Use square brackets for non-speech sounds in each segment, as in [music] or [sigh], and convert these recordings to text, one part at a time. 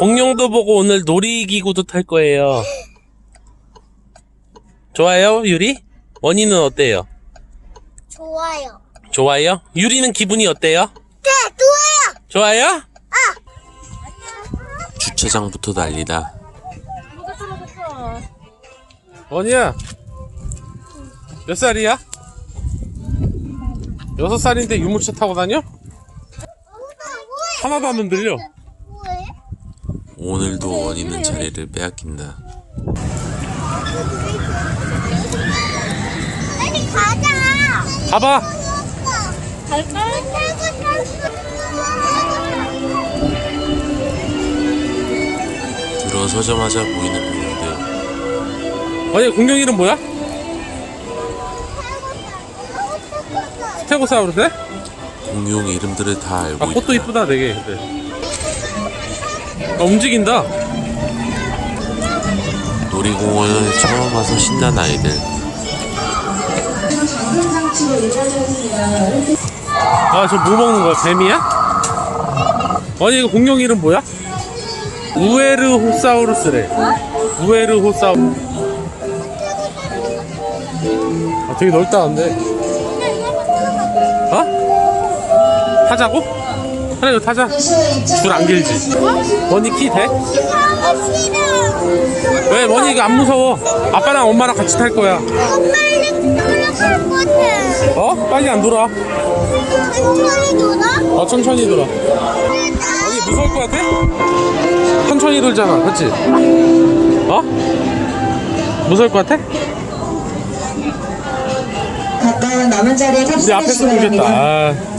공룡도 보고 오늘 놀이기구도 탈 거예요. 좋아요, 유리? 원희는 어때요? 좋아요. 좋아요? 유리는 기분이 어때요? 네, 좋아요. 좋아요? 주차장부터 난리다. 원희야, 몇 살이야? 여섯 살인데 유모차 타고 다녀? 하나도 안 흔들려. 오늘도 원희는 자리를 빼앗긴다. 빨리 가자. 가봐! 갈까? 들어서자마자 보이는 공룡들. 원희 공룡 이름 뭐야? 스테고사우루스? 공룡 이름들을 다 알고 아, 꽃도 있다. 이쁘다, 되게. 근데. 아, 움직인다. 놀이공원을 처음 와서 신난 아이들. 아, 저 뭐 먹는 거야? 뱀이야? 아니, 이거 공룡 이름 뭐야? 우에르호사우루스래. 우에르호사우. 아, 되게 넓다, 근데. 어? 타자고? 하나 이거 타자. 줄 안 길지. 머니 키 돼? 왜? 머니 이거 안 무서워. 아빠랑 엄마랑 같이 탈 거야. 돌아갈 것 같아. 어? 빨리 안 돌아. 천천히 돌아? 어, 천천히 돌아. 아니, 무서울 것 같아? 천천히 돌잖아, 그치? 어? 무서울 것 같아? 가까운 남은 자리에 보겠다. 바랍니다.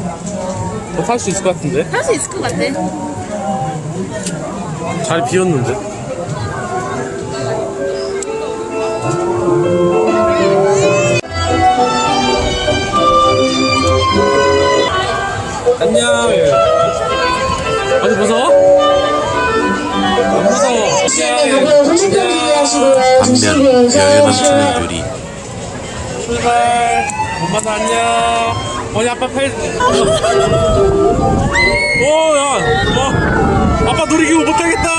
탈수 있을 것 같은데? 할 수 있을 것 같아. 잘 비었는데? 안녕. 예. 어디 무서워? 안 무서워. 반면 조심히 여유 넘치는 유리. 출발. 엄마도 안녕. 어디 아빠 팔. 오, 야. 어. 아빠 놀이기구 못하겠다.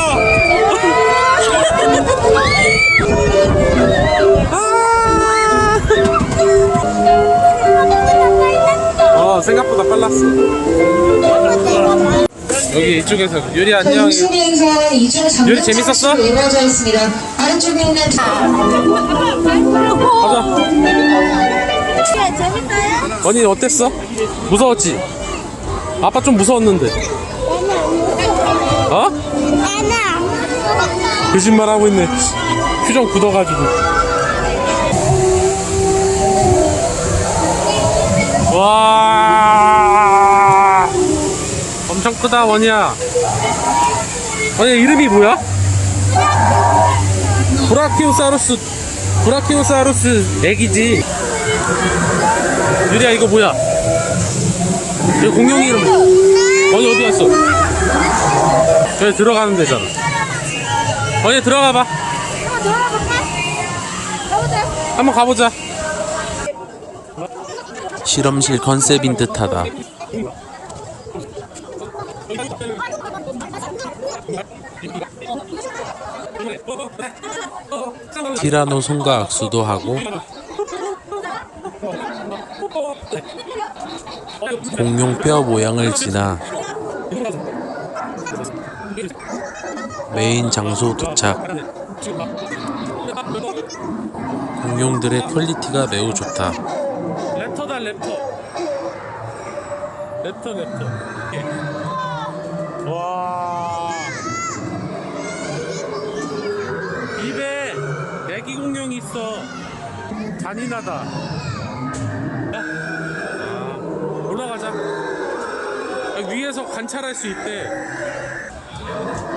어, 생각보다 빨랐어. 여기 이쪽에서 유리 안녕. 음식 행사 2주 요리 재밌었어? 이루어져 있습니다. 아래쪽에 있는 가자. 재밌어요? 언니 어땠어? 무서웠지? 아빠 좀 무서웠는데. 어? 나는. 거짓말 하고 있네. 표정 굳어가지고. 와. 엄청 크다 원이야. 원이 이름이 뭐야? 브라키오사우루스. 브라키오사우루스 애기지. 유리야 이거 뭐야? 이거 공룡 이름. 원이 어디 갔어? 여기 들어가는 데잖아. 어디 들어가 봐. 한번 가보자. 실험실 컨셉인 듯하다. 티라노 손과 악수도 하고 공룡 뼈 모양을 지나 메인 장소 도착. 공룡들의 퀄리티가 매우 좋다. 랩터다 랩터. 랩터 랩터. 와. 입에 애기 공룡이 있어. 잔인하다. 위에서 관찰할 수 있대.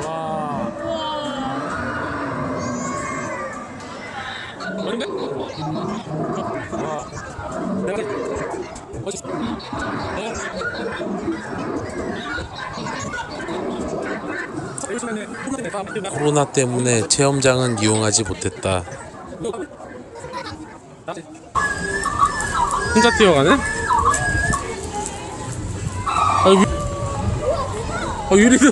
와. 뭔데? 와. 내가 어디? 어? 코로나 때문에 체험장은 이용하지 못했다. 혼자 뛰어가네? 아, 유... 아 유리도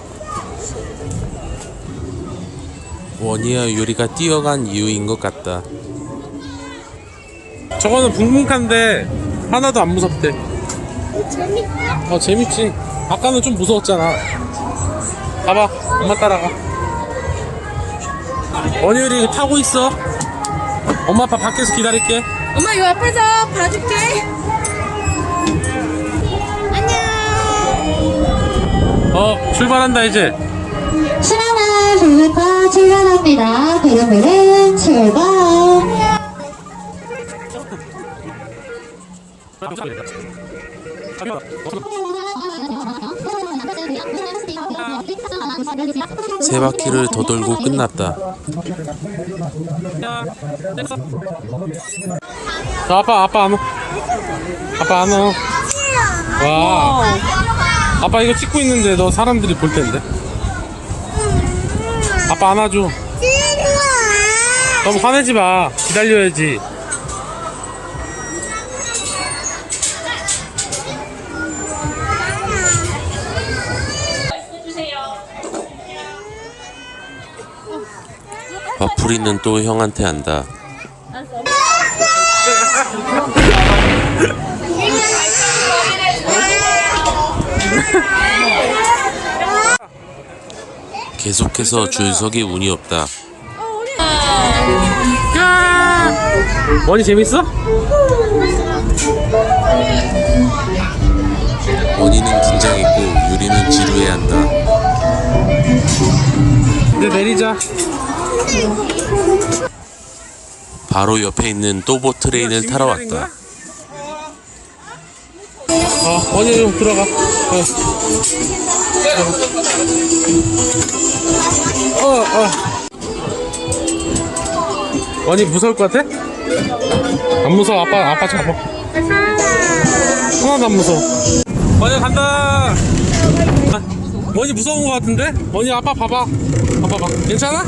원희와 유리가 뛰어간 이유인 것 같다. 저거는 붕붕칸데 하나도 안 무섭대. 재밌다. 어 재밌지. 아까는 좀 무서웠잖아. 가봐. 엄마 따라가. 원효리 타고 있어. 엄마 아빠 밖에서 기다릴게. 엄마 요 앞에서 봐줄게. 어 출발한다 이제. 신하나 졸리파 출발합니다. 배경배는 출발. 세 바퀴를 더 돌고 끝났다. 저 아빠 아빠 안 오. 아빠 안 오. 와. 아빠 이거 찍고 있는데 너 사람들이 볼 텐데. 아빠 안아줘. 너무 화내지 마. 기다려야지. 와플이는 또 형한테 한다. 계속해서 줄서기 운이 없다. 원이 재밌어? 원희는 긴장했고 유리는 지루해한다. 이제 내리자. 바로 옆에 있는 또보 트레인을 타러 왔다. 어, 원이 좀 들어가. 어, 어. 어. 원이 무서울 것 같아? 안 무서워. 아빠, 아빠 잡아. 하나도 안 무서워. 원이 간다. 원이 무서운 것 같은데? 원이 아빠 봐봐. 아빠 봐. 괜찮아?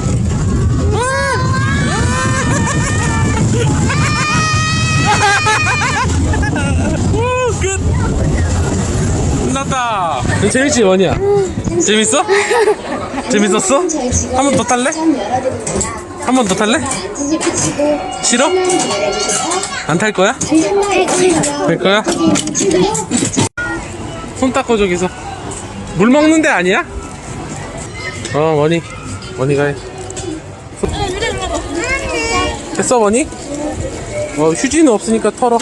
오, 끝. 끝났다. 재밌지, 원이야? 재밌어? 재밌었어? 한 번 더 탈래? 한 번 더 탈래? 싫어? 안 탈 거야? 될 거야? 손 닦고 저기서. 물 먹는 데 아니야? 어, 원이. 원이가 해. 됐어, 원이? 어, 휴지는 없으니까 털어.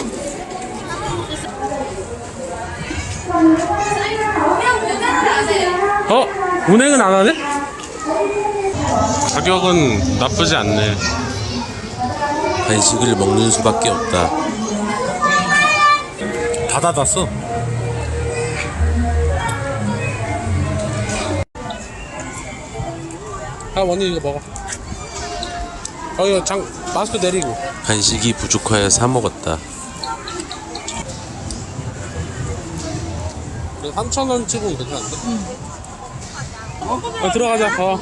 어? 운행은 안 하네? 가격은 나쁘지 않네. 간식을 먹는 수밖에 없다. 다 닫았어. 아, 원이 이거 먹어. 어, 이거 장, 마스크 내리고. 간식이 부족하여 사 먹었다. 그래, 3,000원 치고는 괜찮은데? 어, 들어가자. 어,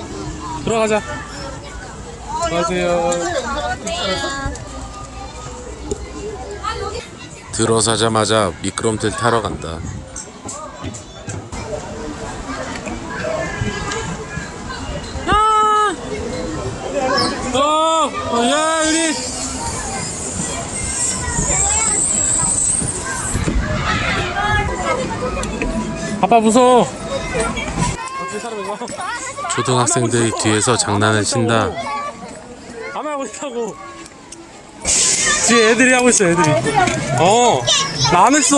들어가자. 안녕하세요. 들어서자마자 미끄럼틀 타러 간다. 어, 어, 야, 우리. 아빠 무서워. 초등학생들이 뒤에서 장난을 친다. 안 하고 있다고. 뒤에 애들이 하고 있어, 애들이. 어, 나 안 했어.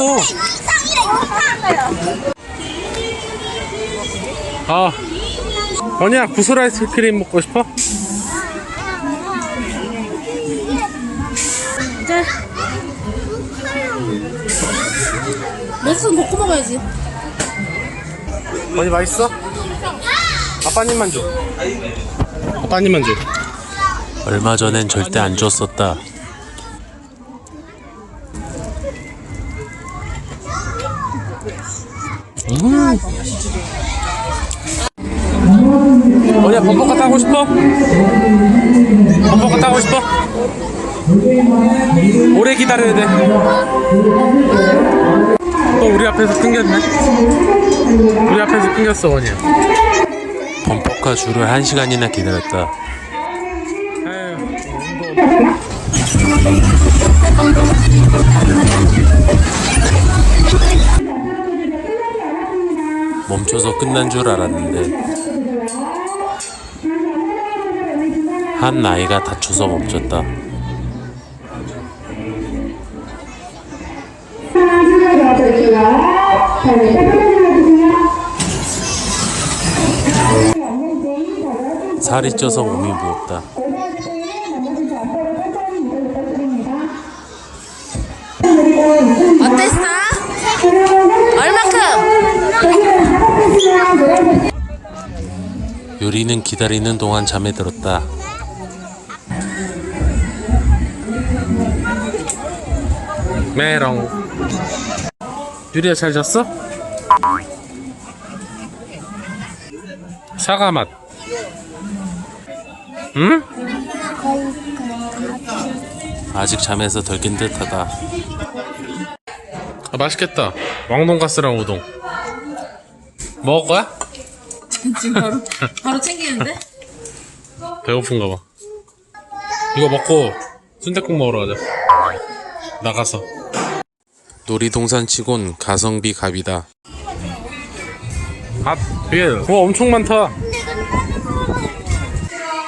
아, 언니야, 구슬 아이스크림 먹고 싶어? 몇손 먹고 먹어야지. 언니 맛있어? 아빠님만 줘. 아빠님만 줘. 얼마 전엔 절대 안 줬었다. 언니야, 범퍼카 타고 싶어? 범퍼카 타고 싶어? 오래 기다려야 돼. 앞에서 끊겼네. 우리 앞에서 끊겼어, 원이야. 범퍼카 줄을 한 시간이나 기다렸다. 멈춰서 끝난 줄 알았는데 한 아이가 다쳐서 멈췄다. 살이 쪄서 몸이 무겁다. 어땠어? 얼마큼? 요리는 기다리는 동안 잠에 들었다. 메롱. 유리야 잘 잤어? 사과 맛. 응? 아직 잠에서 덜 깬 듯하다. 아, 맛있겠다. 왕돈가스랑 우동. 먹을 거야? [laughs] 지금 바로 바로 챙기는데? 배고픈가 봐. 이거 먹고 순댓국 먹으러 가자. 나가서. 놀이동산 치곤 가성비 갑이다. 아, 뒤에 와 엄청 많다.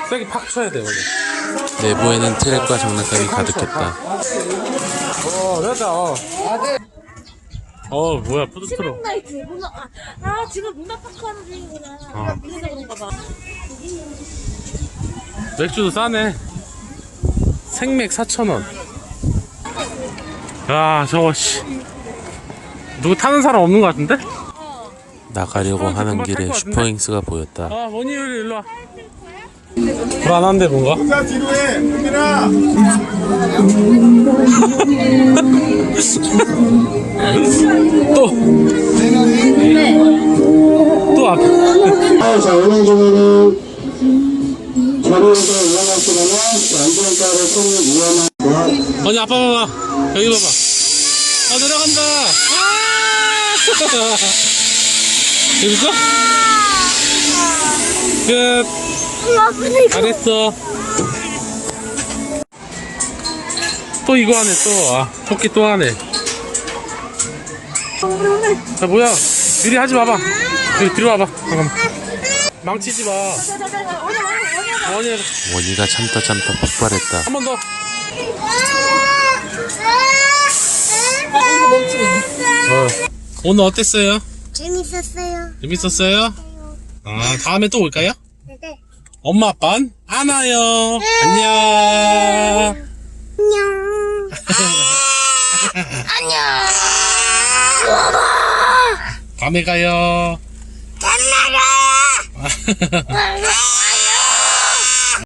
세게 팍 쳐야 돼, 원래. 내부에는 트랩과 장난감이 가득했다. 어, 됐다. 어. 어, 뭐야, 푸드트럭. 나이트 문어 아, 아 지금 문어 파크 하는 중이구나. 어. 그래서 그런가 봐. 맥주도 싸네. 생맥 4,000원. 야, 저거, 씨. 누구 타는 사람 없는 것 같은데? 나가려고 하는 길에 슈퍼행스가 보였다. 아, 원희 일로 일로 와. 불안한데, 뭔가? 자 뒤로해 흥민아 [laughs] 또! 또 앞에. 자, 중에는 위험한 언니 아빠 봐봐. 여기 봐봐. 아 내려간다. 아! [laughs] 재밌어? 끝. 잘했어. 또 이거 하네 또아 토끼 또 하네. 자 뭐야? 유리 하지 마봐. 여기 뒤로 와봐. 잠깐만. 망치지 마 원이 원희가 참다 참다 폭발했다. 한 번 더. 어. 오늘 어땠어요? 재밌었어요. 재밌었어요? 아, 다음에 또 올까요? 네. 엄마 아빠는 안 와요. 안녕. [laughs] 안녕. 다음에 가요. 잘 나가요. [laughs]